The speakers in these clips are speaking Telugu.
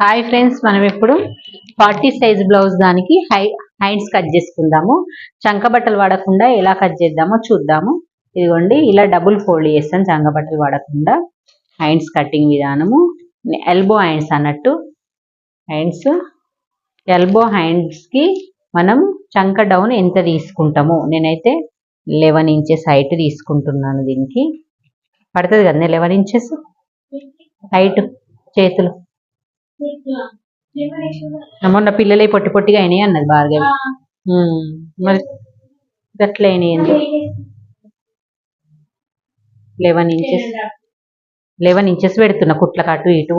హాయ్ ఫ్రెండ్స్ మనం ఇప్పుడు ఫార్టీ సైజ్ బ్లౌజ్ దానికి హై హైండ్స్ కట్ చేసుకుందాము. చంక బట్టలు వాడకుండా ఎలా కట్ చేద్దామో చూద్దాము. ఇదిగోండి ఇలా డబుల్ ఫోల్డ్ చేస్తాను చంక బట్టలు వాడకుండా. హైండ్స్ కటింగ్ విధానము. ఎల్బో హ్యాండ్స్ అన్నట్టు. హ్యాండ్స్ ఎల్బో హ్యాండ్స్కి మనం చంక డౌన్ ఎంత తీసుకుంటాము. నేనైతే లెవెన్ ఇంచెస్ హైట్ తీసుకుంటున్నాను దీనికి. పడుతుంది కదా లెవెన్ ఇంచెస్ హైట్ చేతులు. మొన్న పిల్లలే పొట్టి పొట్టిగా అయినాయి అన్నది భార్గవి. మరి గట్ల అయినాయి లెవెన్ ఇంచెస్. లెవెన్ ఇంచెస్ పెడుతున్నా కుట్లకు అటు ఇటు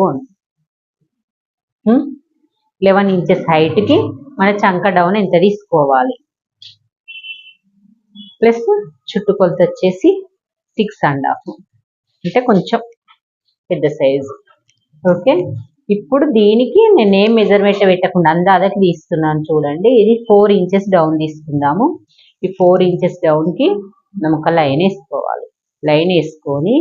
లెవెన్ ఇంచెస్ హైట్కి మన చంక డౌన్ ఎంత తీసుకోవాలి? ప్లస్ చుట్టుకొలత వచ్చేసి సిక్స్ అండ్ హాఫ్ అంటే కొంచెం పెద్ద సైజు ఓకే? ఇప్పుడు దీనికి నేను ఏం మెజర్మెంట్ పెట్టకుండా అందాదకి తీస్తున్నాను చూడండి. ఇది ఫోర్ ఇంచెస్ డౌన్ తీసుకుందాము. ఈ ఫోర్ ఇంచెస్ డౌన్కి మనం ఒక లైన్ వేసుకోవాలి. లైన్ వేసుకొని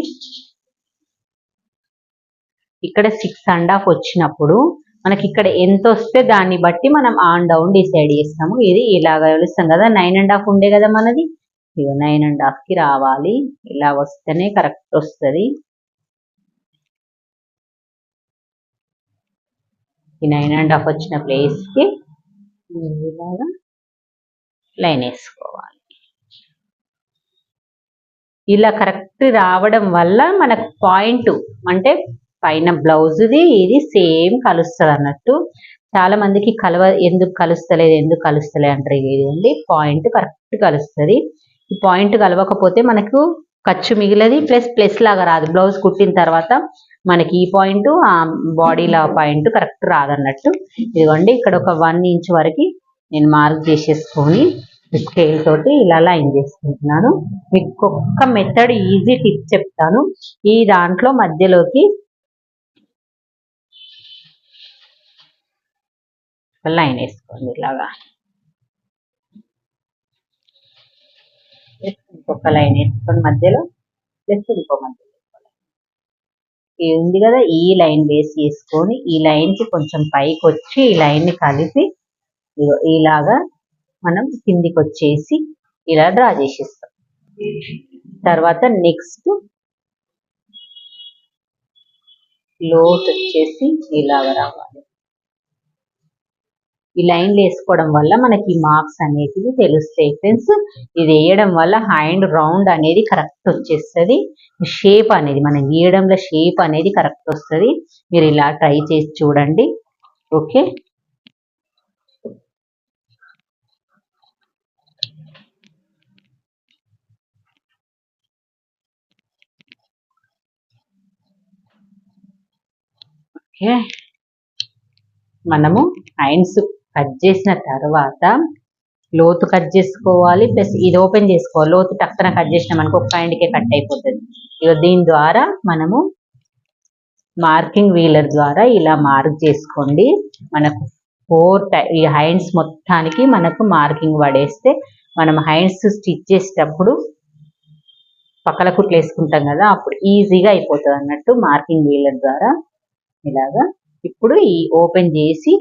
ఇక్కడ సిక్స్ అండ్ హాఫ్ వచ్చినప్పుడు మనకి ఇక్కడ ఎంత వస్తే దాన్ని బట్టి మనం ఆన్ డౌన్ డిసైడ్ చేస్తాము. ఇది ఇలాగ వెలుస్తాం కదా నైన్ అండ్ హాఫ్ ఉండే కదా మనది. ఇగో నైన్ అండ్ హాఫ్కి రావాలి. ఇలా వస్తేనే కరెక్ట్ వస్తుంది. ఈ నైన్ అండ్ హాఫ్ వచ్చిన ప్లేస్కి ఇలాగా లైన్ వేసుకోవాలి. ఇలా కరెక్ట్ రావడం వల్ల మనకు పాయింట్ అంటే పైన బ్లౌజ్ది ఇది సేమ్ కలుస్తుంది అన్నట్టు. చాలా మందికి కలవ ఎందుకు కలుస్తలేదు ఎందుకు కలుస్తలే అంటారు ఇది పాయింట్ కరెక్ట్ కలుస్తుంది. ఈ పాయింట్ కలవకపోతే మనకు ఖర్చు మిగిలది ప్లస్ ప్లస్ లాగా రాదు. బ్లౌజ్ కుట్టిన తర్వాత మనకి ఈ పాయింట్ ఆ బాడీలో పాయింట్ కరెక్ట్ రాదన్నట్టు. ఇదిగోండి ఇక్కడ ఒక వన్ ఇంచ్ వరకు నేను మార్క్ చేసేసుకొని స్కేల్ తోటి ఇలా లైన్ చేసుకుంటున్నాను. మీకు ఒక్క మెథడ్ ఈజీ టిప్ చెప్తాను. ఈ దాంట్లో మధ్యలోకి లైన్ వేసుకోండి ఇలాగా. ఇంకొక లైన్ వేసుకొని మధ్యలో ప్లస్ ఇంకో మధ్యలో ఈ ఉంది కదా? ఈ లైన్ బేస్ చేసుకొని ఈ లైన్కి కొంచెం పైకి వచ్చి ఈ లైన్ని కలిపి ఇలాగా మనం కిందికి వచ్చేసి ఇలా డ్రా చేసేస్తాం. తర్వాత నెక్స్ట్ లోత్ వచ్చేసి ఇలాగ రావాలి. ఈ లైన్లు వేసుకోవడం వల్ల మనకి మార్క్స్ అనేటివి తెలుస్తాయి ఫ్రెండ్స్. ఇది వేయడం వల్ల హ్యాండ్ రౌండ్ అనేది కరెక్ట్ వచ్చేస్తుంది. షేప్ అనేది మనం గీయడంలో షేప్ అనేది కరెక్ట్ వస్తుంది. మీరు ఇలా ట్రై చేసి చూడండి. ఓకే? ఓకే? మనము హ్యాండ్స్ కట్ చేసిన తర్వాత లోతు కట్ చేసుకోవాలి. ప్లస్ ఇది ఓపెన్ చేసుకోవాలి. లోతు టక్కన కట్ చేసినాం అనుకో ఒక ఇంటికే కట్ అయిపోతుంది. ఇక దీని ద్వారా మనము మార్కింగ్ వీలర్ ద్వారా ఇలా మార్క్ చేసుకోండి. మనకు ఫోర్ టై ఈ హైండ్స్ మొత్తానికి మనకు మార్కింగ్ పడేస్తే మనం హైండ్స్ స్టిచ్ చేసేటప్పుడు పక్కల కుట్లు వేసుకుంటాం కదా అప్పుడు ఈజీగా అయిపోతుంది అన్నట్టు మార్కింగ్ వీలర్ ద్వారా ఇలాగా. ఇప్పుడు ఈ ఓపెన్ చేసి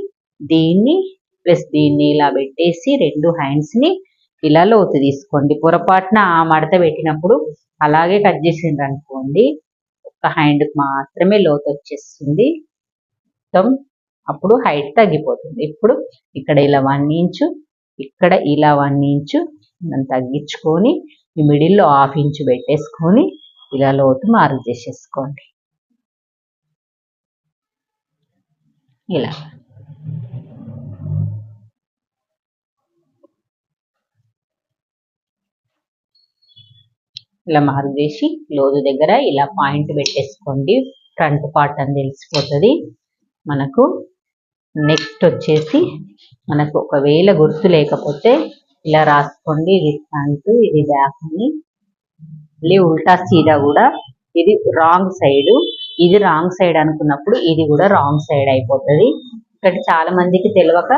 దీన్ని ప్లస్ దీన్ని ఇలా పెట్టేసి రెండు హ్యాండ్స్ని ఇలా లోతు తీసుకోండి. పొరపాటున ఆ మడత పెట్టినప్పుడు అలాగే కట్ చేసిండ్రు అనుకోండి. ఒక హ్యాండ్కి మాత్రమే లోతు వచ్చేస్తుంది. మొత్తం అప్పుడు హైట్ తగ్గిపోతుంది. ఇప్పుడు ఇక్కడ ఇలా వన్ ఇంచు ఇక్కడ ఇలా వన్ ఇంచు మనం తగ్గించుకొని ఈ మిడిల్లో హాఫ్ ఇంచు పెట్టేసుకొని ఇలా లోతు మార్క్ చేసేసుకోండి. ఇలా. ఇలా మార్క్ చేసి లోతు దగ్గర ఇలా పాయింట్ పెట్టేసుకోండి. ఫ్రంట్ పార్ట్ అని తెలిసిపోతుంది. మనకు నెక్స్ట్ వచ్చేసి మనకు ఒకవేళ గుర్తు లేకపోతే ఇలా రాసుకోండి. ఇది ఫ్రంట్ ఇది బ్యాక్ అని. మళ్ళీ ఉల్టా సీదా కూడా ఇది రాంగ్ సైడ్ ఇది రాంగ్ సైడ్ అనుకున్నప్పుడు ఇది కూడా రాంగ్ సైడ్ అయిపోతుంది. ఇక్కడ చాలా మందికి తెలియక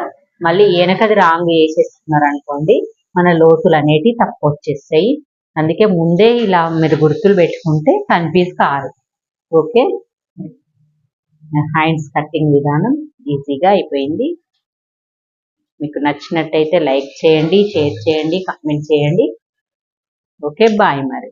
మళ్ళీ వెనకది రాంగ్ వేసేస్తున్నారు అనుకోండి మన లోతులు అనేటివి తప్పు వచ్చేస్తాయి. అందుకే ముందే ఇలా మీరు గుర్తులు పెట్టుకుంటే కన్ఫ్యూజ్ కారు. ఓకే? హ్యాండ్స్ కటింగ్ విధానం ఈజీగా అయిపోయింది. మీకు నచ్చినట్టయితే లైక్ చేయండి షేర్ చేయండి కామెంట్ చేయండి. ఓకే బాయ్ మరి.